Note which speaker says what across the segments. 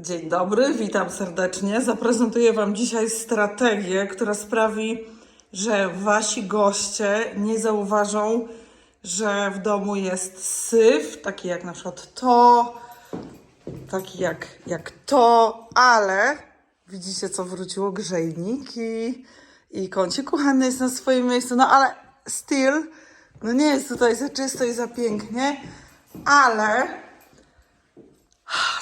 Speaker 1: Dzień dobry, witam serdecznie. Zaprezentuję Wam dzisiaj strategię, która sprawi, że Wasi goście nie zauważą, że w domu jest syf, taki jak na przykład to, taki jak, jak to, ale widzicie, co wróciło? Grzejniki i kącik kuchenny jest na swoim miejscu, no ale still, no nie jest tutaj za czysto i za pięknie, ale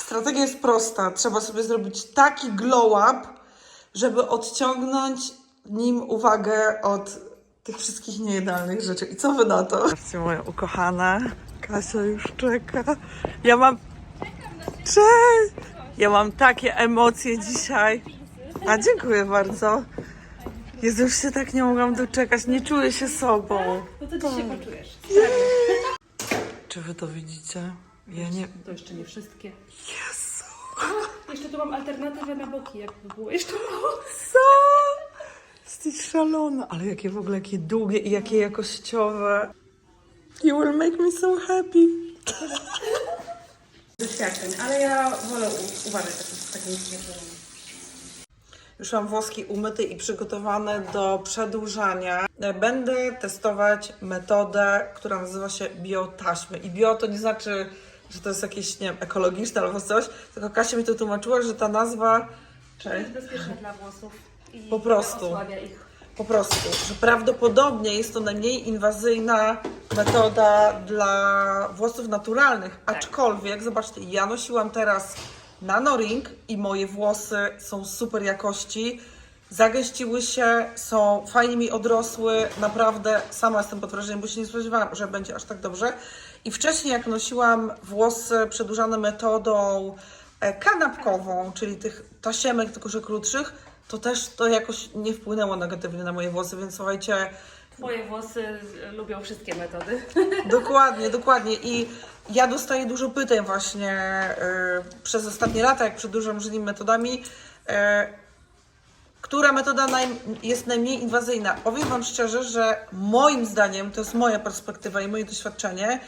Speaker 1: Strategia jest prosta. Trzeba sobie zrobić taki glow up, żeby odciągnąć nim uwagę od tych wszystkich niejadalnych rzeczy. I co wy na to? Patrzcie, moja ukochana Kasia już czeka. Ja mam... Cześć! Ja mam takie emocje dzisiaj. A dziękuję bardzo. Jezu, już się tak nie mogłam doczekać. Nie czuję się sobą.
Speaker 2: No to ty się poczujesz.
Speaker 1: Czy wy to widzicie? Ja nie...
Speaker 2: To jeszcze nie wszystkie.
Speaker 1: Jezu!
Speaker 2: Jeszcze tu mam alternatywę na boki, jakby było jeszcze mało.
Speaker 1: Co? Jesteś szalona. Ale jakie w ogóle, jakie długie i jakie jakościowe. You will make me so happy.
Speaker 2: Doświadczeń, ale ja wolę u- uważać w takim doświadczeniu.
Speaker 1: Już mam włoski umyte i przygotowane do przedłużania. Będę testować metodę, która nazywa się biotaśmy. I bio to nie znaczy, że to jest jakieś, nie wiem, ekologiczne albo coś, tylko Kasia mi to tłumaczyła, że ta nazwa...
Speaker 2: To jest bezpieczne dla włosów i
Speaker 1: Po prostu.
Speaker 2: osłabia ich.
Speaker 1: Po prostu, że prawdopodobnie jest to najmniej inwazyjna metoda dla włosów naturalnych. Aczkolwiek, zobaczcie, ja nosiłam teraz nanoring i moje włosy są super jakości. Zagęściły się, są fajnie mi odrosły. Naprawdę sama jestem pod wrażeniem, bo się nie spodziewałam, że będzie aż tak dobrze. I wcześniej, jak nosiłam włosy przedłużane metodą e, kanapkową, czyli tych tasiemek, tylko że krótszych, to też to jakoś nie wpłynęło negatywnie na moje włosy, więc słuchajcie,
Speaker 2: Twoje włosy lubią wszystkie metody.
Speaker 1: dokładnie, dokładnie. I ja dostaję dużo pytań właśnie y, przez ostatnie lata, jak przedłużam różnymi metodami, y, która metoda naj, jest najmniej inwazyjna. Powiem Wam szczerze, że moim zdaniem, to jest moja perspektywa i moje doświadczenie,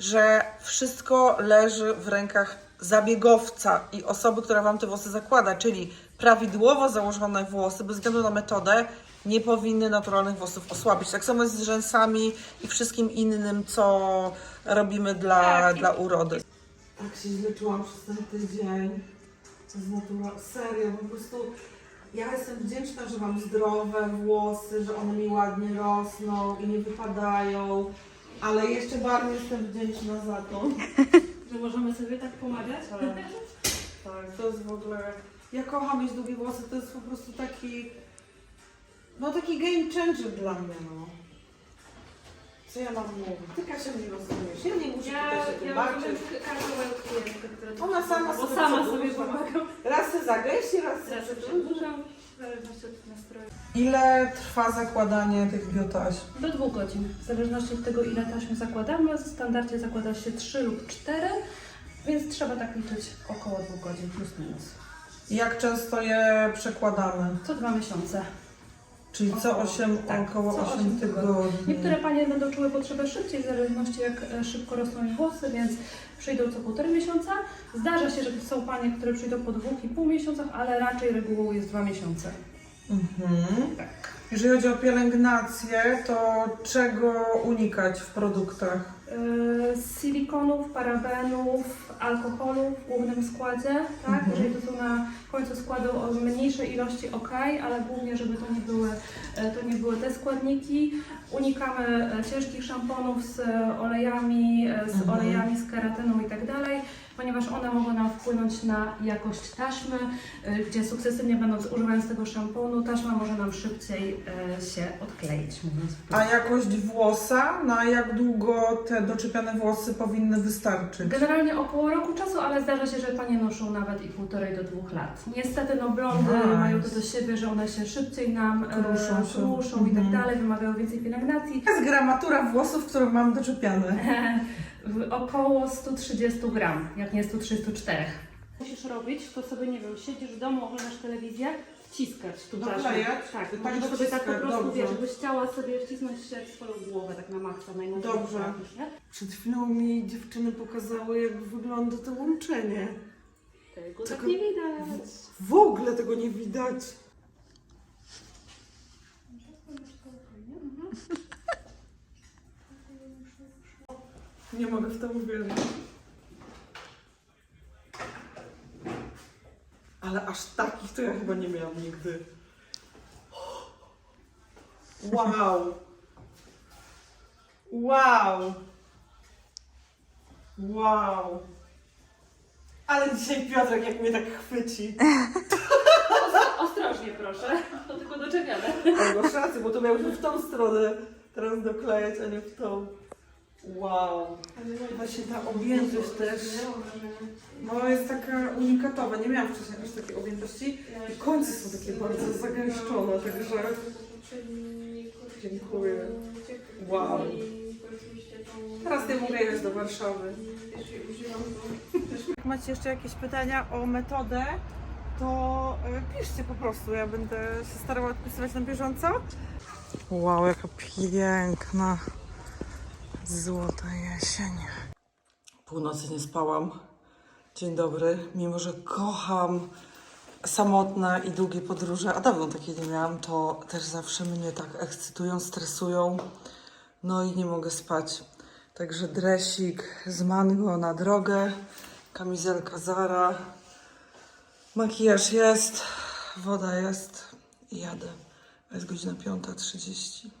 Speaker 1: że wszystko leży w rękach zabiegowca i osoby, która Wam te włosy zakłada, czyli prawidłowo założone włosy, bez względu na metodę, nie powinny naturalnych włosów osłabić. Tak samo jest z rzęsami i wszystkim innym, co robimy dla,
Speaker 2: Tak.
Speaker 1: dla urody. Tak się źle czułam przez ten tydzień. Z natura... Serio, po prostu ja jestem wdzięczna, że mam zdrowe włosy, że one mi ładnie rosną i nie wypadają, ale jeszcze bardziej jestem wdzięczna za to.
Speaker 2: Że możemy sobie tak pomagać.
Speaker 1: Tak, to jest w ogóle... Ja kocham mieć długie włosy, to jest po prostu taki... No taki game changer dla mnie, no. Co ja mam mówić? Ty Kasia nie rozumiesz, ja nie muszę
Speaker 2: Ja,
Speaker 1: się
Speaker 2: ja
Speaker 1: tłumaczyć.
Speaker 2: każdą moją klientkę, która tu
Speaker 1: Ona sama
Speaker 2: bo
Speaker 1: sobie
Speaker 2: sama sobie pomagam.
Speaker 1: Raz się zagęści, raz
Speaker 2: Teraz
Speaker 1: się
Speaker 2: się
Speaker 1: przedłuża.
Speaker 2: przedłużam, zależności od nastroju.
Speaker 1: Ile trwa zakładanie tych biotaś?
Speaker 2: Do dwóch godzin, w zależności od tego, ile taśmy zakładamy. W standardzie zakłada się 3 lub 4, więc trzeba tak liczyć około dwóch godzin plus minus.
Speaker 1: Jak często je przekładamy?
Speaker 2: Co dwa miesiące.
Speaker 1: Czyli co
Speaker 2: Około,
Speaker 1: 8,
Speaker 2: tak,
Speaker 1: około
Speaker 2: co
Speaker 1: 8
Speaker 2: osiem
Speaker 1: tygodni.
Speaker 2: Niektóre panie będą czuły potrzebę szybciej, w zależności jak e, szybko rosną ich włosy, więc przyjdą co półtorej miesiąca. Zdarza się, że są panie, które przyjdą po dwóch i pół miesiącach, ale raczej regułą jest dwa miesiące.
Speaker 1: Mhm.
Speaker 2: Tak.
Speaker 1: Jeżeli chodzi o pielęgnację, to czego unikać w produktach?
Speaker 2: E, Silikonów, parabenów, alkoholu w głównym składzie, tak?
Speaker 1: Mhm.
Speaker 2: Jeżeli to są na końcu składu o mniejszej ilości ok, ale głównie, żeby to nie były, e, to nie były te składniki. Unikamy e, ciężkich szamponów z olejami, z
Speaker 1: Mhm.
Speaker 2: olejami, z keratyną i tak dalej, ponieważ one mogą nam wpłynąć na jakość taśmy, e, gdzie sukcesywnie będąc używając tego szamponu, taśma może nam szybciej e, się odkleić, mówiąc
Speaker 1: A jakość włosa, na jak długo te doczepiane włosy powinny wystarczyć?
Speaker 2: Generalnie około roku czasu, ale zdarza się, że panie noszą nawet i półtorej do dwóch lat. Niestety no blondy
Speaker 1: Nice.
Speaker 2: mają to do siebie, że one się szybciej nam e,
Speaker 1: Kruszą się.
Speaker 2: kruszą i tak
Speaker 1: Mhm.
Speaker 2: dalej, wymagają więcej pielęgnacji.
Speaker 1: Jaka jest gramatura włosów, które mam doczepiane?
Speaker 2: W około 130 gram, jak nie 134. Musisz robić, to sobie, nie wiem, siedzisz w domu, oglądasz telewizję, wciskać tu.
Speaker 1: Doklejać?
Speaker 2: Tak,
Speaker 1: Tak
Speaker 2: możesz sobie tak po prostu,
Speaker 1: dobrze.
Speaker 2: wiesz, żebyś chciała sobie wcisnąć się w swoją głowę, tak na maksa, najmocniej.
Speaker 1: Dobrze.
Speaker 2: nie?
Speaker 1: Przed chwilą mi dziewczyny pokazały, jak wygląda to łączenie.
Speaker 2: Tego tak nie widać.
Speaker 1: W ogóle tego nie widać. Nie mogę w to uwierzyć. Ale aż takich to ja chyba nie miałam nigdy. Wow. Wow. Wow. Ale dzisiaj Piotrek jak mnie tak chwyci.
Speaker 2: Ostrożnie proszę, to tylko doczepiane.
Speaker 1: Ale masz rację, bo to miałyśmy w tą stronę teraz doklejać, a nie w tą. Wow. Właśnie ta objętość też. No jest taka unikatowa. Nie miałam wcześniej aż takiej objętości. I końce są takie bardzo zagęszczone, także Dziękuję. Wow. teraz nie mogę jechać do Warszawy. Jak macie jeszcze jakieś pytania o metodę, to e, piszcie po prostu. Ja będę się starała odpisywać na bieżąco. Wow, jaka piękna złota jesień. Północy nie spałam. Dzień dobry. Mimo, że kocham samotne i długie podróże, a dawno takiej nie miałam, to też zawsze mnie tak ekscytują, stresują. No i nie mogę spać. Także dresik z mango na drogę, kamizelka Zara, makijaż jest, woda jest i jadę. Jest godzina 5.30.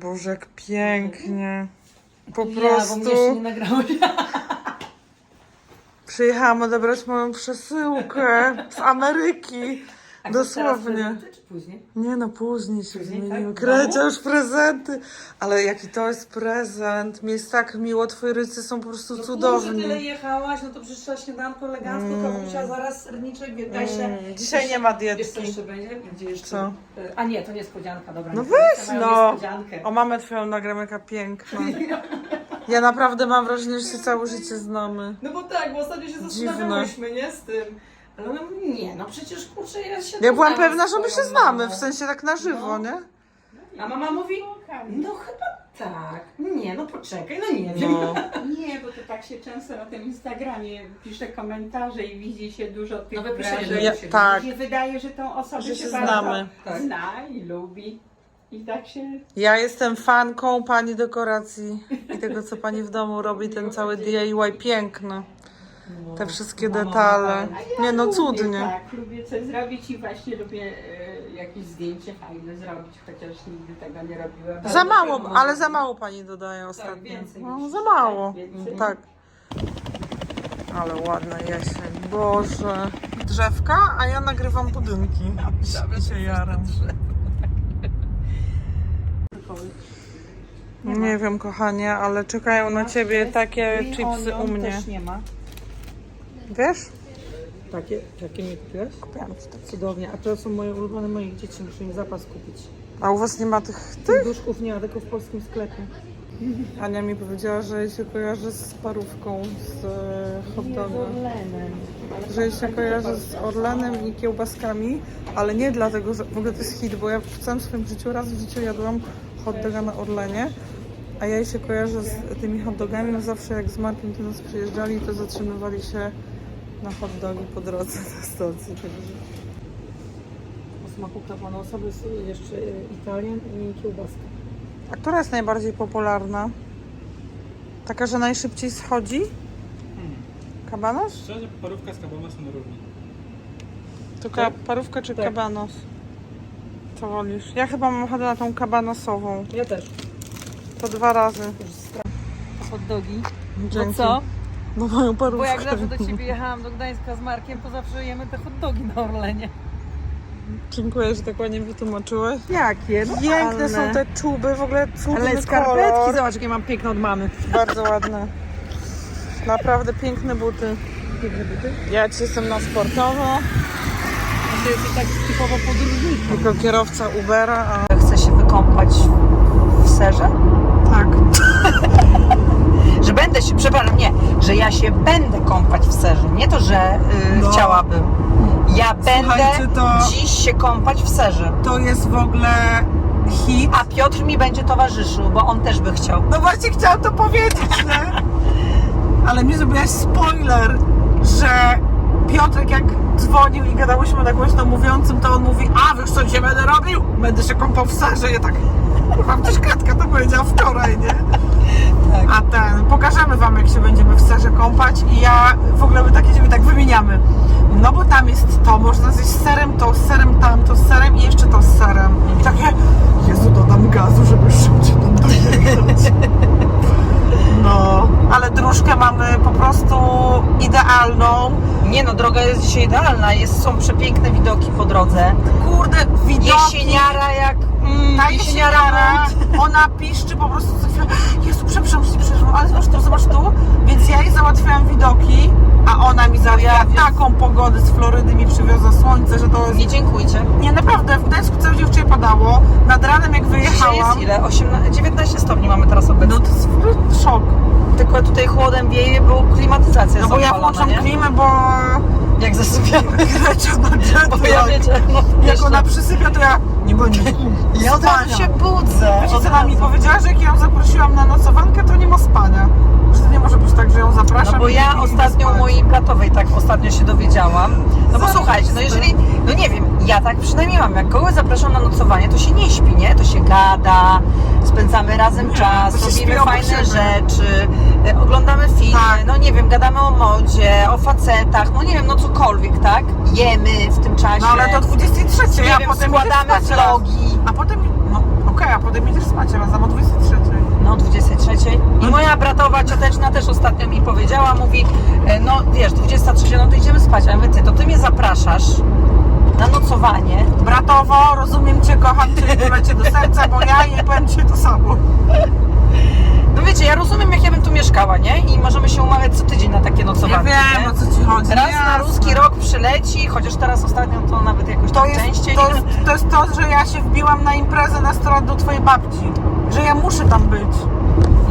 Speaker 1: Boże, jak pięknie. Po prostu
Speaker 2: nagrałeś.
Speaker 1: przyjechałam odebrać moją przesyłkę z Ameryki. Dosłownie.
Speaker 2: Czy później?
Speaker 1: Nie no, później się
Speaker 2: Później,
Speaker 1: zmieniły.
Speaker 2: tak?
Speaker 1: Krecia już prezenty. Ale jaki to jest prezent. Mi jest tak miło, twoi rodzice są po prostu
Speaker 3: No
Speaker 1: cudowni.
Speaker 3: kurczę, tyle jechałaś, no to przyszła śniadanko elegancko,
Speaker 1: Mm.
Speaker 3: musiała zaraz serniczek, wiesz, się.
Speaker 1: Mm, dzisiaj nie ma
Speaker 2: Wiesz co jeszcze będzie? Będzie jeszcze...
Speaker 1: Co?
Speaker 2: A nie, to niespodzianka, dobra.
Speaker 1: No
Speaker 2: nie,
Speaker 1: weź,
Speaker 2: mają
Speaker 1: no.
Speaker 2: Niespodziankę.
Speaker 1: O mamę twoją nagramy jaka piękna. Ja naprawdę mam wrażenie, że się całe życie znamy.
Speaker 3: No bo tak, bo ostatnio się zastanawiałyśmy, nie, z tym. Ale ona mówi, nie, no przecież kurczę, ja się
Speaker 1: Ja byłam
Speaker 3: znam
Speaker 1: pewna,
Speaker 3: z
Speaker 1: że my się znamy,
Speaker 3: mamą.
Speaker 1: w sensie tak na żywo,
Speaker 3: No.
Speaker 1: nie?
Speaker 3: A mama mówi, no chyba tak. Nie, no poczekaj, no nie wiem.
Speaker 1: No.
Speaker 4: Nie, bo to tak się często na tym Instagramie pisze komentarze i widzi się dużo tych
Speaker 2: No wypiszenie
Speaker 4: wrażeń.
Speaker 1: Ja,
Speaker 2: się
Speaker 1: tak,
Speaker 4: się wydaje, że tą osobę
Speaker 1: że
Speaker 4: się,
Speaker 1: się
Speaker 4: bardzo
Speaker 1: znamy.
Speaker 2: Tak.
Speaker 4: zna i lubi. I tak się
Speaker 1: Ja jestem fanką pani dekoracji i tego, co pani w domu robi, ten cały DIY piękny. Te wszystkie detale. Nie no,
Speaker 4: lubię,
Speaker 1: cudnie.
Speaker 4: Tak, lubię coś zrobić i właśnie lubię e, jakieś zdjęcie fajne zrobić, chociaż nigdy tego nie robiłam.
Speaker 1: Za mało, ale za mało pani dodaje ostatnio.
Speaker 2: więcej
Speaker 1: No,
Speaker 2: niż-
Speaker 1: za mało.
Speaker 4: więcej?
Speaker 1: Tak. Ale ładna jesień. Boże. Drzewka, a ja nagrywam budynki. I się jaram. Nie wiem, kochanie, ale czekają na ciebie takie chipsy u mnie.
Speaker 4: nie ma.
Speaker 1: Wiesz?
Speaker 3: Takie, takie mi kupiłaś?
Speaker 1: Kupiłam ci takie.
Speaker 3: Cudownie, a to są moje ulubione moich dzieci, muszę im zapas kupić.
Speaker 1: A u was nie ma tych
Speaker 3: Tych duszków nie ma, tylko w polskim sklepie.
Speaker 1: Ania mi powiedziała, że jej się kojarzy z parówką, z e, hot dogiem. Że jej się kojarzy z Orlenem i kiełbaskami, ale nie dlatego, że w ogóle to jest hit, bo ja w całym swoim życiu raz w życiu jadłam hot doga na Orlenie, a ja jej się kojarzę z tymi hot dogami, bo zawsze jak z Markiem do nas przyjeżdżali, to zatrzymywali się na hot dogi po drodze na stacji. Także
Speaker 3: O smaku kapanosa jest jeszcze Italian i kiełbaska.
Speaker 1: A która jest najbardziej popularna? Taka, że najszybciej schodzi? Kabanos?
Speaker 5: Szczerze, parówka z kabanosem równi.
Speaker 1: To ka- parówka czy kabanos? Co wolisz? Ja chyba mam ochotę na tą kabanosową.
Speaker 3: Ja też.
Speaker 1: To dwa razy.
Speaker 2: Hot dogi.
Speaker 1: Dzięki.
Speaker 2: No co?
Speaker 1: No moją parówkę.
Speaker 2: Bo jak zawsze do ciebie jechałam do Gdańska z Markiem, to zawsze jemy te hot dogi na Orlenie.
Speaker 1: Dziękuję, że tak ładnie wytłumaczyłeś.
Speaker 2: Jakie? No
Speaker 1: Piękne są te czuby, w ogóle cudny
Speaker 2: Ale skarpetki,
Speaker 1: kolor.
Speaker 2: zobacz jakie mam piękne od mamy.
Speaker 1: Bardzo ładne. Naprawdę piękne buty. Ja ci jestem na sportowo,
Speaker 2: To jest tak typowo podróżniczy.
Speaker 1: jako kierowca Ubera, a
Speaker 6: Chcę się wykąpać w serze?
Speaker 1: tak.
Speaker 6: Będę się, przepraszam, nie, że ja się będę kąpać w serze. Nie to, że y,
Speaker 1: No.
Speaker 6: chciałabym. Ja będę
Speaker 1: to-
Speaker 6: dziś się kąpać w serze.
Speaker 1: To jest w ogóle hit.
Speaker 6: A Piotr mi będzie towarzyszył, bo on też by chciał.
Speaker 1: No właśnie chciałam to powiedzieć, nie? Ale mi zrobiłaś spoiler, że Piotrek jak dzwonił i gadałyśmy na głośno mówiącym, to on mówi, a wiesz co dzisiaj będę robił? Będę się kąpał w serze. Ja tak, kurwa, przecież Katka to powiedziała wczoraj, nie? A ten, pokażemy wam jak się będziemy w serze kąpać i ja w ogóle my tak idziemy, tak wymieniamy. No bo tam jest to, można zjeść z serem, to z serem, tam to z serem i jeszcze to z serem. I takie, Jezu, dodam gazu, żeby szybciej tam dojechać. No, ale dróżkę mamy po prostu idealną.
Speaker 6: Nie no, droga jest dzisiaj idealna, jest, są przepiękne widoki po drodze.
Speaker 1: Kurde, widoki.
Speaker 6: Jesieniara jak... Mm,
Speaker 1: Ta jesieniara, ona piszczy po prostu co chwilę. Jezu, przepraszam, przerwam, ale zobacz tu, zobacz tu. Więc ja jej załatwiałam widoki, a ona mi załatwiła
Speaker 6: Ja-
Speaker 1: taką pogodę z Florydy, mi przywiozła słońce, że to jest...
Speaker 6: Nie dziękujcie.
Speaker 1: Nie, naprawdę, w Gdańsku cały dzień wczoraj padało. Nad ranem jak
Speaker 6: Dzisiaj
Speaker 1: wyjechałam...
Speaker 6: jest ile? 18, 19 stopni mamy teraz obecnie.
Speaker 1: No to jest w ogóle szok.
Speaker 6: Tylko tutaj chłodem wieje, bo klimatyzacja
Speaker 1: No bo ja włączam
Speaker 6: nie?
Speaker 1: klimę, bo
Speaker 6: Jak zasypiamy. Bo ja wiecie, no,
Speaker 1: Jak ona przysypia, to ja nie będę.
Speaker 6: Ja od razu się budzę.
Speaker 1: Wiecie co ona mi powiedziała, że jak ją zaprosiłam na nocowankę, to nie ma spania. Że to nie może być tak, że ją zapraszam
Speaker 6: No bo
Speaker 1: i-
Speaker 6: ja
Speaker 1: i
Speaker 6: ostatnio mojej bratowej tak ostatnio się dowiedziałam. No bo słuchajcie, no jeżeli, no nie wiem, ja tak przynajmniej mam, jak kogoś zapraszam na nocowanie, to się nie śpi, nie? To się gada, spędzamy razem
Speaker 1: Nie,
Speaker 6: czas,
Speaker 1: to
Speaker 6: robimy fajne
Speaker 1: siebie.
Speaker 6: rzeczy, e, oglądamy filmy,
Speaker 1: Tak.
Speaker 6: no nie wiem, gadamy o modzie, o facetach, no nie wiem, no cokolwiek, tak? Jemy w tym czasie.
Speaker 1: No ale do 23,
Speaker 6: nie
Speaker 1: a
Speaker 6: wiem,
Speaker 1: potem
Speaker 6: składamy vlogi.
Speaker 1: A potem, no okej, a potem idziesz spać razem o 23.
Speaker 6: No, 23. I moja bratowa cioteczna też ostatnio mi powiedziała, mówi, e, no wiesz, 23, no to idziemy spać. A ja mówię, ty, to ty mnie zapraszasz na nocowanie.
Speaker 1: Bratowo, rozumiem cię, kocham cię, tyle cię do serca, bo ja jej powiem ci to samo.
Speaker 6: No wiecie, ja rozumiem, jak ja bym tu mieszkała, nie? I możemy się umawiać co tydzień na takie
Speaker 1: Ja
Speaker 6: nocowanie.
Speaker 1: wiem, o co ci chodzi.
Speaker 6: Raz na
Speaker 1: jasne.
Speaker 6: ruski rok przyleci, chociaż teraz ostatnio to nawet jakoś
Speaker 1: To
Speaker 6: tak
Speaker 1: jest,
Speaker 6: częściej.
Speaker 1: to, jest, to jest to, że ja się wbiłam na imprezę na 100 lat do twojej babci. Że ja muszę tam być.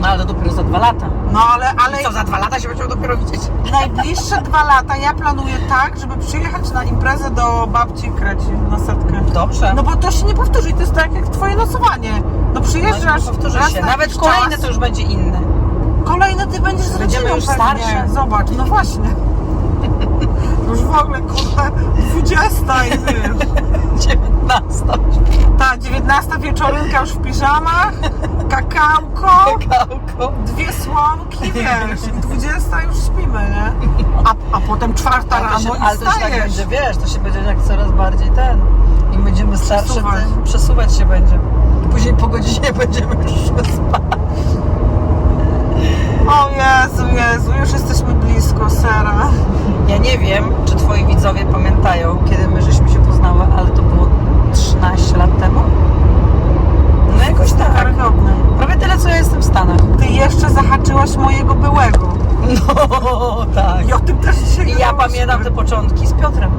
Speaker 6: No ale to dopiero za dwa lata.
Speaker 1: No ale, ale
Speaker 6: I co, za dwa lata się będziemy dopiero widzieć?
Speaker 1: najbliższe dwa lata ja planuję tak, żeby przyjechać na imprezę do babci Kreci na setkę.
Speaker 6: Dobrze.
Speaker 1: No bo to się nie powtórzy, to jest tak jak twoje nocowanie. No przyjeżdżasz,
Speaker 6: no, powtórzy
Speaker 1: raz
Speaker 6: się.
Speaker 1: na
Speaker 6: Nawet
Speaker 1: jakiś
Speaker 6: kolejne
Speaker 1: czas.
Speaker 6: to już będzie inne.
Speaker 1: Kolejne ty będziesz z
Speaker 6: Będziemy
Speaker 1: rodziną
Speaker 6: już
Speaker 1: pewnie.
Speaker 6: starsze.
Speaker 1: Zobacz, no właśnie. Już w ogóle, kurde, 20 i wiesz.
Speaker 6: 19.
Speaker 1: Ta 19 wieczorynka już w piżamach, kakałko,
Speaker 6: Kałko.
Speaker 1: dwie słomki, wiesz, i 20 już śpimy, nie? A, a potem czwarta rano
Speaker 6: się,
Speaker 1: i
Speaker 6: ale to się tak
Speaker 1: wstajesz.
Speaker 6: będzie, wiesz, to się będzie jak coraz bardziej ten. Im będziemy starsze,
Speaker 1: Przesuwać.
Speaker 6: tym przesuwać się będzie. I później po godzinie będziemy już spać.
Speaker 1: O Jezu, Jezu, już jesteśmy blisko sera.
Speaker 6: Ja nie wiem, czy twoi widzowie pamiętają, kiedy my żeśmy się poznały, ale to było 13 lat temu. No jakoś tak.
Speaker 1: Karygodne.
Speaker 6: Prawie tyle, co ja jestem w Stanach.
Speaker 1: Ty jeszcze zahaczyłaś mojego byłego.
Speaker 6: No tak.
Speaker 1: I o tym też dzisiaj
Speaker 6: I ja
Speaker 1: gadałyśmy.
Speaker 6: pamiętam te początki z Piotrem.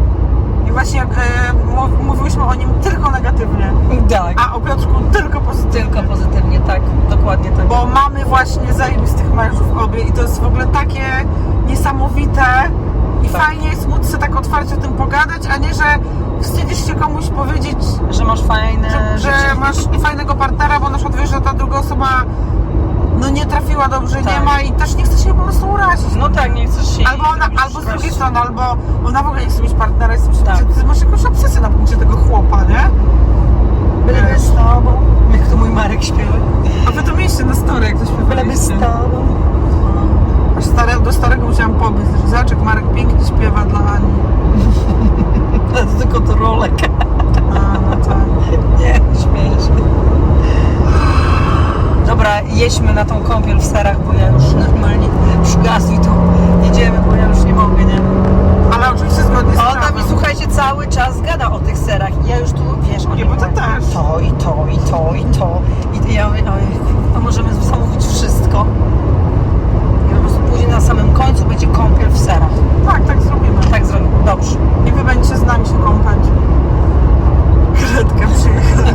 Speaker 1: I właśnie jak e, mów- mówiłyśmy o nim tylko negatywnie,
Speaker 6: Tak.
Speaker 1: a o Piotrku tylko pozytywnie.
Speaker 6: Tylko pozytywnie, tak. Dokładnie tak.
Speaker 1: Bo mamy właśnie zajebistych mężów obie i to jest w ogóle takie niesamowite i fajnie jest móc sobie tak otwarcie o tym pogadać, a nie, że wstydzisz się komuś powiedzieć,
Speaker 6: Że masz fajne
Speaker 1: że, że
Speaker 6: życie.
Speaker 1: masz fajnego partnera, bo na przykład wiesz, że ta druga osoba no nie trafiła dobrze, nie
Speaker 6: Tak.
Speaker 1: ma i też nie chce się po prostu urazić.
Speaker 6: No tak, nie chcesz się
Speaker 1: Albo, ona,
Speaker 6: robić
Speaker 1: albo z drugiej strony, albo ona w ogóle nie chce mieć partnera, jest
Speaker 6: Tak.
Speaker 1: tak. ty masz jakąś obsesję na punkcie tego chłopa, nie?
Speaker 6: Byleby z tobą. Jak to mój Marek śpiewa.
Speaker 1: A wy to mieliście na story, jak to
Speaker 6: Byleby z
Speaker 1: śpiewaliście.
Speaker 6: tobą.
Speaker 1: Stare, do starego musiałam pobiec, jak Marek pięknie śpiewa dla Ani.
Speaker 6: To tylko to rolek.
Speaker 1: A, no tak.
Speaker 6: Nie, śmieję się. Dobra, jedźmy na tą kąpiel w serach, bo ja już normalnie przygasł i tu jedziemy, bo ja już nie mogę, nie?
Speaker 1: Ale oczywiście zgodnie z
Speaker 6: ona mi,
Speaker 1: prawem.
Speaker 6: słuchajcie, cały czas gada o tych serach i ja już tu, wiesz, oni
Speaker 1: Nie, bo to
Speaker 6: mówią,
Speaker 1: też.
Speaker 6: To i to, i to, i to. I ja mówię, ojejku, to możemy zamówić wszystko. I po prostu później na samym końcu będzie kąpiel w serach.
Speaker 1: Tak, tak zrobimy.
Speaker 6: Tak zrobimy, dobrze.
Speaker 1: I wy będziecie z nami się kąpać. Gretka przyjechała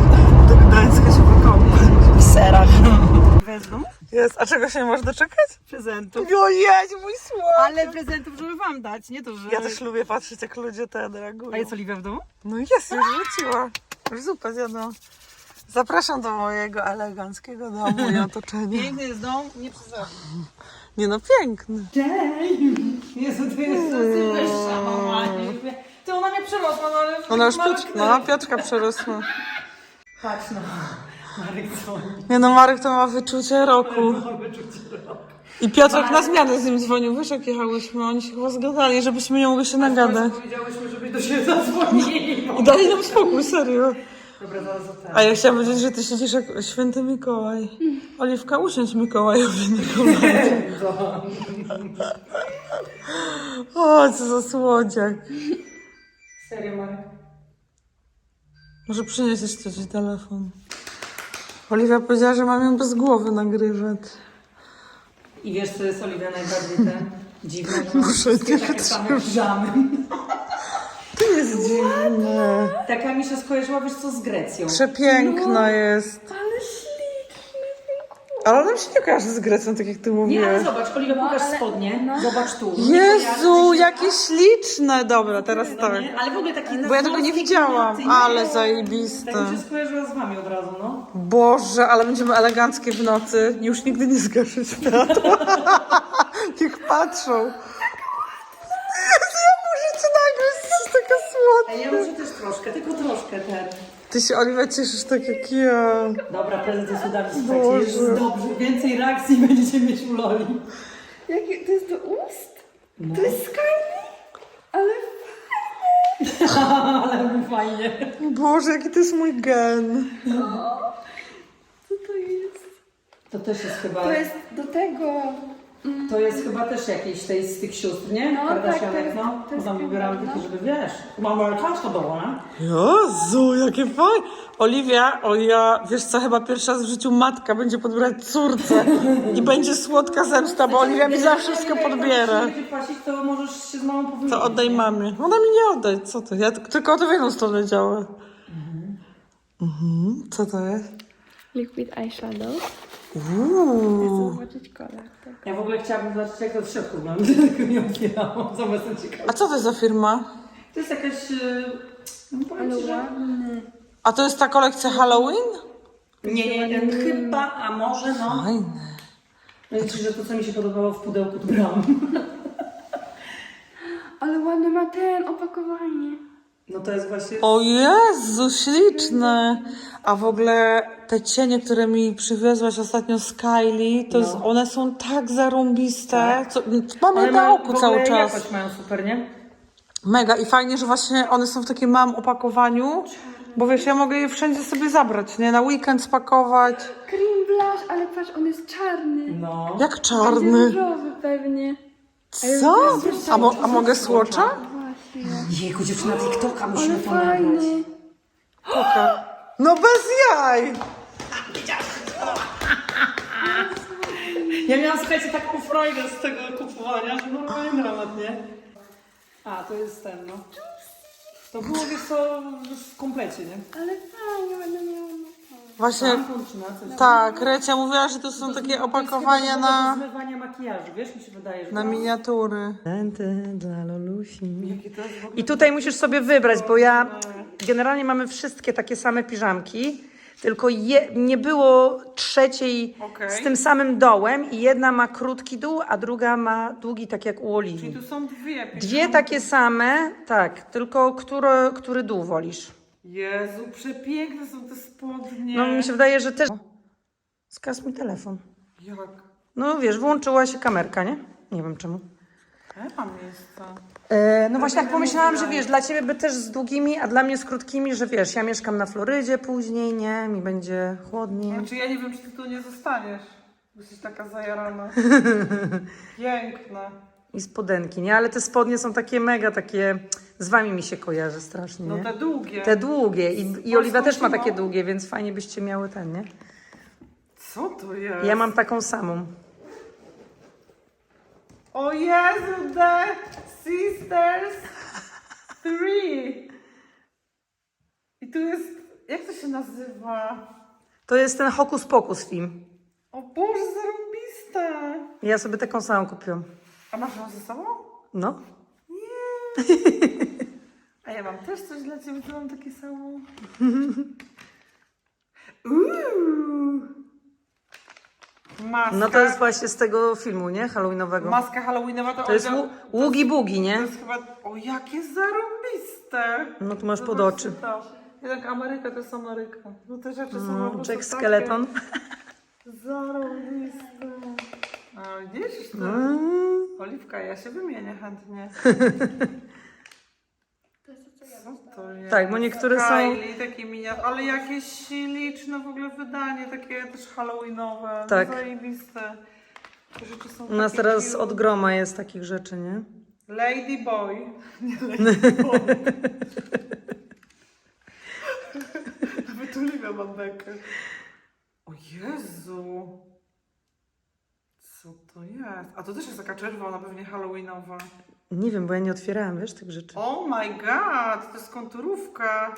Speaker 1: do Gdańska się wykąpać.
Speaker 6: W serach.
Speaker 1: Jest, a czego się nie możesz doczekać?
Speaker 6: Prezentów.
Speaker 1: O jedź, mój słodki.
Speaker 6: Ale prezentów, żeby wam dać, nie to, że...
Speaker 1: Ja też lubię patrzeć, jak ludzie ten reagują.
Speaker 6: A jest Oliwia w domu?
Speaker 1: No jest, już wróciła. Już zupę zjadła. Zapraszam do mojego eleganckiego domu i otoczenia.
Speaker 6: Piękny jest dom, nie przesadzam.
Speaker 1: Nie no, piękny.
Speaker 3: Jezu, to jest wyższa mama. To ona mnie przerosła, no ale...
Speaker 1: Ona już Piotr, no, Piotrka przerosła.
Speaker 3: Patrz no. Marek dzwoni.
Speaker 1: Nie no, Marek to ma wyczucie roku. I Piotrek na zmianę z nim dzwonił. Wiesz, jak jechałyśmy, oni się chyba zgadali, żebyśmy nie mogli się nagadać.
Speaker 3: Powiedziałyśmy, żeby do siebie zadzwonili.
Speaker 1: I dali nam spokój, serio.
Speaker 3: Dobra, zaraz.
Speaker 1: A ja chciałam powiedzieć, że ty siedzisz jak święty Mikołaj. Oliwka, usiądź Mikołajowi Mikołaj. O, co za słodziak.
Speaker 3: Serio, Marek?
Speaker 1: Może przyniesiesz coś telefon. Oliwia powiedziała, że mam ją bez głowy nagrywać.
Speaker 6: I wiesz, co jest Oliwia najbardziej ten dziwne? że
Speaker 1: Muszę
Speaker 6: wszystkie
Speaker 1: nie
Speaker 6: takie same piżamy.
Speaker 1: To jest dziwne.
Speaker 6: Taka mi się skojarzyła, wiesz co, z Grecją.
Speaker 1: Przepiękna jest.
Speaker 2: Ale śliczny.
Speaker 1: Ale ona mi się nie kojarzy z Grecją, tak jak ty
Speaker 6: Nie, ale zobacz, Oliwia, pokaż
Speaker 2: ale-
Speaker 6: spodnie.
Speaker 2: no.
Speaker 6: Zobacz tu.
Speaker 1: Jezu, jakie śliczne. Dobra, teraz
Speaker 6: No
Speaker 1: tak.
Speaker 6: nie? Ale w ogóle taki
Speaker 1: Bo ja tego nie widziałam, ale zajebiste.
Speaker 6: Tak mi się skojarzyła z wami od razu, no.
Speaker 1: Boże, ale będziemy eleganckie w nocy. Już nigdy nie zgaszę światła. Niech patrzą. Jezu, ja muszę cię nagrać, jesteś taka
Speaker 6: A ja
Speaker 1: słodka.
Speaker 6: muszę też troszkę, tylko troszkę ten.
Speaker 1: Ty się, Oliwia, cieszysz tak jak ja.
Speaker 6: Dobra, prezes jest udany,
Speaker 1: Boże.
Speaker 6: słuchajcie, jest dobrze. Więcej reakcji będziecie mieć u Loli.
Speaker 2: Jakie to jest do ust?
Speaker 6: No.
Speaker 2: To jest Skyly? Ale
Speaker 6: Ale fajnie.
Speaker 1: Boże, jaki to jest mój gen.
Speaker 2: co to jest?
Speaker 6: To też jest chyba,
Speaker 2: To jest do tego.
Speaker 6: To jest chyba też jakieś tej, z tych sióstr, nie?
Speaker 2: No, tak,
Speaker 6: Kardashianek,
Speaker 2: to jest-
Speaker 6: no.
Speaker 2: to jest
Speaker 6: wybieramy
Speaker 2: chyba,
Speaker 6: takie,
Speaker 2: no.
Speaker 6: żeby wiesz. Mam amerykańska doła, nie?
Speaker 1: Jezu, jakie fajne. Oliwia, o ja, wiesz co, chyba pierwszy raz w życiu matka będzie podbierać córce i będzie słodka zemsta, bo Oliwia mi zawsze wszystko podbiera.
Speaker 6: Jak będzie płacić, to możesz się z mamą powiedzieć.
Speaker 1: To oddaj mamie. Ona mi nie oddaj, co to? Ja t- tylko to w jedną stronę działa. Mhm. Co to jest?
Speaker 2: Liquid eyeshadow.
Speaker 1: Uuu.
Speaker 2: Zobaczyć kolor. Tak.
Speaker 6: Ja w ogóle chciałabym zobaczyć, jak to w środku wygląda, tylko nie otwierałam. Zobacz, jestem ciekawa.
Speaker 1: A co to jest za firma?
Speaker 6: To jest jakaś... e, No powiem
Speaker 2: Ale
Speaker 6: ci, że...
Speaker 2: ładny.
Speaker 1: A to jest ta kolekcja Halloween?
Speaker 6: Nie, nie, nie, chyba, a może no.
Speaker 1: Fajne.
Speaker 6: Powiem ci, że to, co mi się podobało w pudełku, to brałam.
Speaker 2: Ale ładny ma ten opakowanie.
Speaker 6: No to jest właśnie...
Speaker 1: O Jezu, śliczne. A w ogóle te cienie, które mi przywiozłaś ostatnio z Kylie, to jest, one są tak zarąbiste. Co, mam je na oku cały czas.
Speaker 6: jakość mają super, nie?
Speaker 1: Mega i fajnie, że właśnie one są w takim małym opakowaniu, bo wiesz, ja mogę je wszędzie sobie zabrać, nie? Na weekend spakować.
Speaker 2: Cream blush, ale patrz, on jest czarny.
Speaker 6: No.
Speaker 1: Jak
Speaker 2: Będzie
Speaker 1: czarny.
Speaker 2: różowy pewnie.
Speaker 1: Co? A, mo- a mogę słocza?
Speaker 2: Właśnie.
Speaker 6: Jejku, dziewczyna TikToka, musimy
Speaker 2: Ale
Speaker 6: to nagrać.
Speaker 2: fajny.
Speaker 1: No bez jaj!
Speaker 6: Ja miałam, słuchajcie, taką frajdę z tego kupowania, że normalnie dramat, nie? A, to jest ten, no. To było, wiesz co, w komplecie, nie?
Speaker 2: Ale fajnie, będę miała.
Speaker 1: Właśnie,
Speaker 6: Tampon czy na coś.
Speaker 1: tak, Recia mówiła, że to są takie opakowania na,
Speaker 6: zmywania makijażu, wiesz, mi się wydaje, że...
Speaker 1: na miniatury.
Speaker 6: dla Lolusi.
Speaker 1: I tutaj musisz sobie wybrać, bo ja generalnie mamy wszystkie takie same piżamki, tylko je, nie było trzeciej
Speaker 3: Okej.
Speaker 1: z tym samym dołem i jedna ma krótki dół, a druga ma długi, tak jak u
Speaker 3: Czyli
Speaker 1: Oliwii.
Speaker 3: tu są dwie.
Speaker 1: Dwie takie same, tak, tylko który, który dół wolisz?
Speaker 3: Jezu, przepiękne są te spodnie.
Speaker 1: No mi się wydaje, że też... Skaz mi telefon.
Speaker 3: Jak?
Speaker 1: No wiesz, włączyła się kamerka, nie? Nie wiem czemu.
Speaker 3: Ja mam miejsca.
Speaker 1: E, no właśnie tak pomyślałam, że wiesz, dla ciebie by też z długimi, a dla mnie z krótkimi, że wiesz, ja mieszkam na Florydzie później, nie? Mi będzie chłodniej.
Speaker 3: Znaczy ja nie wiem, czy ty tu nie zostaniesz. Jesteś taka zajarana. Piękna.
Speaker 1: I spodenki, nie? Ale te spodnie są takie mega, takie... Z wami mi się kojarzy strasznie,
Speaker 3: No
Speaker 1: nie?
Speaker 3: te długie.
Speaker 1: Te długie. I, i Oliwia też ma
Speaker 3: zimą.
Speaker 1: takie długie, więc fajnie byście miały ten, nie?
Speaker 3: Co to jest?
Speaker 1: Ja mam taką samą.
Speaker 3: O Jezu, The Sisters 3. I tu jest... Jak to się nazywa?
Speaker 1: To jest ten Hokus Pokus film.
Speaker 3: O Boże, zarąbista.
Speaker 1: Ja sobie taką samą kupiłam.
Speaker 3: A masz ją ze sobą?
Speaker 1: No.
Speaker 3: A ja mam też coś dla Ciebie, to mam takie samo.
Speaker 1: Uuu. Maska.
Speaker 6: No to jest właśnie z tego filmu, nie? Halloweenowego.
Speaker 1: Maska halloweenowa to,
Speaker 6: To jest
Speaker 1: Olga-
Speaker 6: Ługi Bugi,
Speaker 1: To
Speaker 6: nie?
Speaker 1: jest chyba... O, jakie zarąbiste!
Speaker 6: No tu masz pod
Speaker 1: Zobaczcie
Speaker 6: oczy.
Speaker 1: To. Jednak Ameryka to jest Ameryka. No te rzeczy są po
Speaker 6: No,
Speaker 1: prostu
Speaker 6: Jack
Speaker 1: takie
Speaker 6: Skeleton.
Speaker 1: Zarąbiste. A widzisz to?
Speaker 6: Mm.
Speaker 1: Oliwka, ja się wymienię chętnie. Co to jest?
Speaker 6: Tak, bo niektóre są-
Speaker 1: Kylie, takie minia... Ale jakieś śliczne w ogóle wydanie, takie też halloweenowe.
Speaker 6: Tak.
Speaker 1: Zajebiste. Te rzeczy są
Speaker 6: U nas
Speaker 1: takie
Speaker 6: teraz
Speaker 1: cute.
Speaker 6: od groma jest takich rzeczy, nie?
Speaker 1: Lady Boy. Nie Lady Boy. Wytuliwę mam bekę. O Jezu. Co to jest? A to też jest taka czerwona, pewnie halloweenowa.
Speaker 6: Nie wiem, bo ja nie otwierałam, wiesz, tych rzeczy.
Speaker 1: Oh my god, to jest konturówka.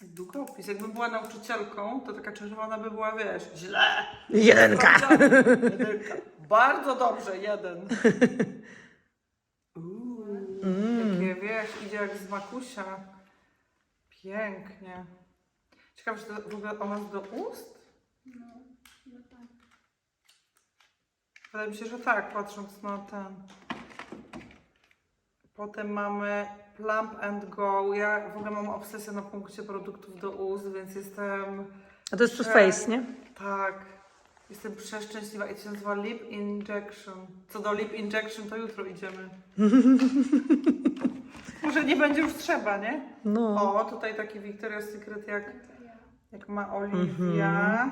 Speaker 1: Długopis. Jakbym była nauczycielką, to taka czerwona by była, wiesz, źle.
Speaker 6: Jedenka!
Speaker 1: Jedynka. Bardzo dobrze, jeden. Uuu, jakie wiesz, idzie jak z makusia. Pięknie. Ciekawe, czy to w ogóle ona do ust? Wydaje mi się, że tak, patrząc na ten. Potem mamy Plump and Go. Ja w ogóle mam obsesję na punkcie produktów do ust, więc jestem
Speaker 6: A to jest Too Faced, nie?
Speaker 1: tak. Jestem przeszczęśliwa i to się nazywa Lip Injection. Co do Lip Injection, to jutro idziemy. Może nie będzie już trzeba, nie?
Speaker 6: No.
Speaker 1: O, tutaj taki Victoria's Secret jak, jak ma Oliwia.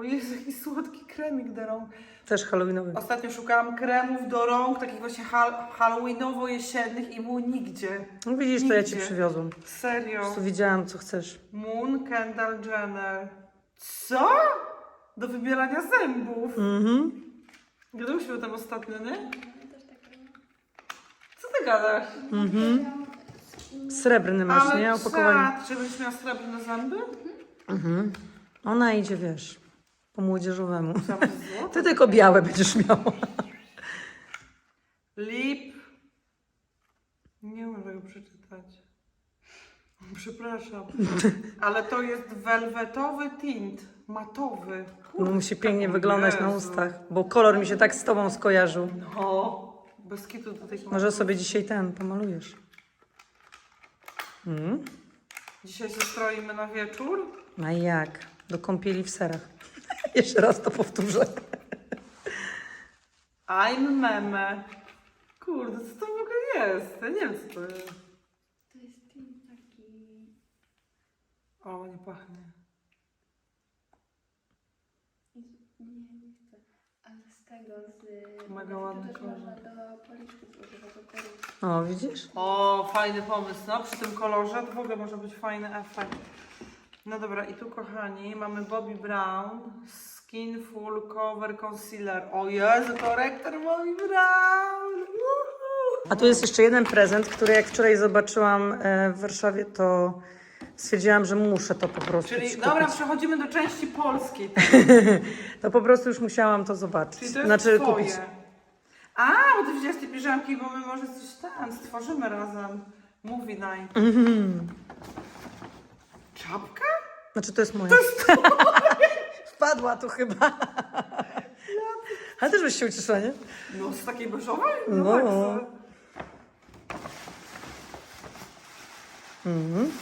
Speaker 1: O Jezu, jaki słodki kremik do rąk.
Speaker 6: Też Halloweenowy.
Speaker 1: Ostatnio szukałam kremów do rąk, takich właśnie hal- halloweenowo-jesiennych i było nigdzie.
Speaker 6: No widzisz, to ja ci
Speaker 1: Nigdzie.
Speaker 6: przywiozłam.
Speaker 1: Serio.
Speaker 6: Tu widziałam, co chcesz.
Speaker 1: Moon Kendall Jenner. Co? Do wybierania zębów.
Speaker 6: Mhm.
Speaker 1: Gdybyś był tam ostatnio, nie? Co ty gadasz?
Speaker 6: Mhm. Srebrny masz, nie? Opakowanie.
Speaker 1: czad, żebyś miała srebrne zęby?
Speaker 6: Mhm. Ona idzie, wiesz, po młodzieżowemu. Ty tylko białe będziesz miała.
Speaker 1: Lip. Nie umiem tego przeczytać. Przepraszam. Ale to jest welwetowy tint. Matowy.
Speaker 6: No musi pięknie
Speaker 1: O
Speaker 6: wyglądać na
Speaker 1: Jezu.
Speaker 6: ustach, bo kolor mi się tak z tobą skojarzył.
Speaker 1: No. Bez kitu do
Speaker 6: Może sobie dzisiaj ten pomalujesz. Mm?
Speaker 1: Dzisiaj się stroimy na wieczór.
Speaker 6: A jak? Do kąpieli w serach. Jeszcze raz to powtórzę.
Speaker 1: I'm meme. Kurde, co to w ogóle jest? Ja nie wiem, co to jest.
Speaker 7: To jest team taki.
Speaker 1: O, nie pachnie.
Speaker 7: Nie, nie chcę. Ale z tego, z.
Speaker 1: Mega ładny
Speaker 7: też
Speaker 1: kolor.
Speaker 7: można do do.
Speaker 6: O, widzisz?
Speaker 1: O, fajny pomysł, no. Przy tym kolorze to w ogóle może być fajny efekt. No dobra, i tu kochani, mamy Bobbi Brown Skin Full Cover Concealer. O Jezu, korektor Bobbi Brown! Uhu.
Speaker 6: A tu jest jeszcze jeden prezent, który jak wczoraj zobaczyłam e, w Warszawie, to stwierdziłam, że muszę to po prostu
Speaker 1: Czyli,
Speaker 6: ci
Speaker 1: dobra,
Speaker 6: kupić.
Speaker 1: przechodzimy do części polskiej.
Speaker 6: To po prostu już musiałam to zobaczyć.
Speaker 1: Czyli to jest
Speaker 6: znaczy
Speaker 1: twoje.
Speaker 6: kupić.
Speaker 1: A, bo ty widziałaś te piżamki, bo my może coś tam stworzymy razem. Movie night.
Speaker 6: Mhm.
Speaker 1: Czapka?
Speaker 6: Znaczy to jest moja. Wpadła tu chyba. Ale też byś się ucieszyła, nie?
Speaker 1: No, z takiej beżowej?
Speaker 6: No.
Speaker 1: maksa.
Speaker 6: Mhm.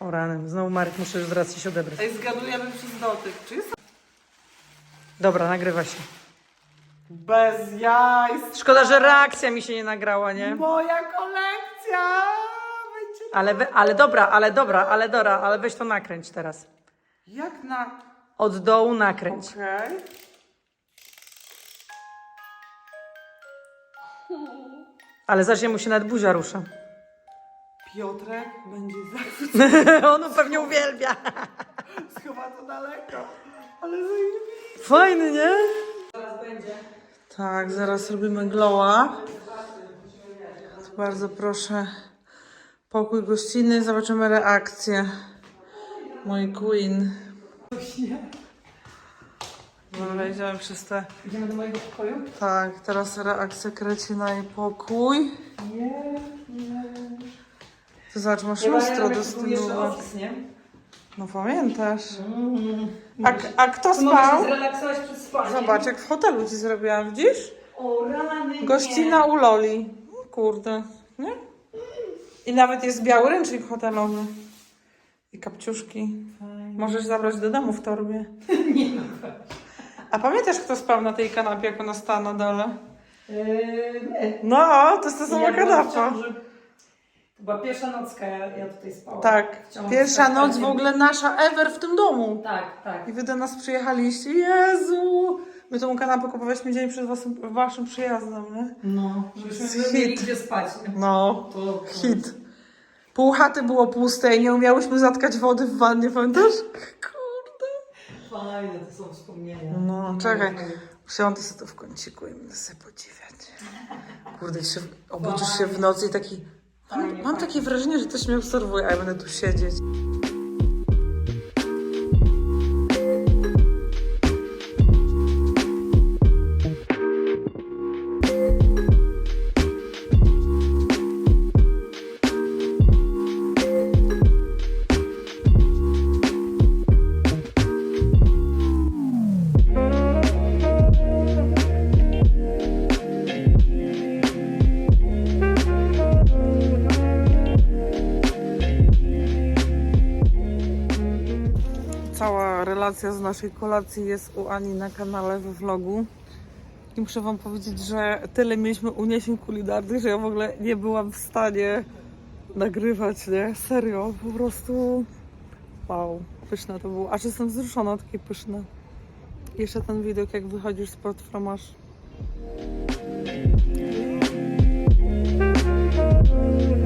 Speaker 6: O rany, znowu Marek muszę już z racji się odebrać.
Speaker 1: Ej, zgadujemy przez dotyk. Czy jest
Speaker 6: Dobra, nagrywa się.
Speaker 1: bez jaj?
Speaker 6: Szkoda, że reakcja mi się nie nagrała, nie?
Speaker 1: Moja kolekcja!
Speaker 6: Ale, we, ale dobra, ale dobra, ale dobra, ale weź to nakręć teraz.
Speaker 1: Jak na...
Speaker 6: Od dołu nakręć.
Speaker 1: Okej.
Speaker 6: Ale zacznie mu się nawet buzia rusza.
Speaker 1: Piotrek będzie zachwycony.
Speaker 6: On pewnie uwielbia.
Speaker 1: Chyba to daleko. Ale zajebiście.
Speaker 6: Fajny, nie?
Speaker 1: Tak, zaraz robimy glowa. Bardzo proszę. Pokój gościnny, zobaczymy reakcję. Mój queen. Dobra, idziemy przez te...
Speaker 6: Idziemy do mojego pokoju?
Speaker 1: Tak, teraz reakcja kreci na jej pokój. To zobacz, masz lustro do stylu.
Speaker 6: nie?
Speaker 1: No pamiętasz.
Speaker 6: Mm.
Speaker 1: A, a kto
Speaker 6: Tu mogę się
Speaker 1: spał?
Speaker 6: zrelaksować przed spaniem.
Speaker 1: Zobacz, jak w hotelu ci zrobiłam, widzisz?
Speaker 6: O rany,
Speaker 1: Gościna u Loli. Kurde, nie? I nawet jest biały ręcznik hotelowy. I kapciuszki. Możesz zabrać do domu w torbie.
Speaker 6: Nie no.
Speaker 1: A pamiętasz, kto spał na tej kanapie, jak ona stała na dole?
Speaker 6: Yy.
Speaker 1: No, to jest ta sama
Speaker 6: Ja byłam w
Speaker 1: kanapa.
Speaker 6: ciąży. To była pierwsza nocka, ja, ja tutaj spałam.
Speaker 1: Tak. Pierwsza noc w ogóle nasza ever w tym domu.
Speaker 6: Tak, tak.
Speaker 1: I wy do nas przyjechaliście. Jezu! My tą kanapę kupowaliśmy dzień przed waszym, waszym przyjazdem, nie?
Speaker 6: No, żebyśmy mieli gdzie spać. nie?
Speaker 1: No,
Speaker 6: To, to.
Speaker 1: hit. Pół chaty było puste i nie umiałyśmy zatkać wody w wannie, pamiętasz? Kurde.
Speaker 6: Fajne to są wspomnienia.
Speaker 1: No, czekaj. Usiądę sobie tu w kąciku i będę sobie podziwiać. Kurde, się, obudzisz się w nocy i taki... Mam, mam takie wrażenie, że ktoś mnie obserwuje, a ja będę tu siedzieć. naszej kolacji jest u Ani na kanale we vlogu. I muszę Wam powiedzieć, że tyle mieliśmy uniesień kulinarnych, że ja w ogóle nie byłam w stanie nagrywać, nie? Serio, po prostu wow, pyszne to było. Aż jestem wzruszona, takie pyszne. Jeszcze ten widok, jak wychodzisz z portframarz. Thank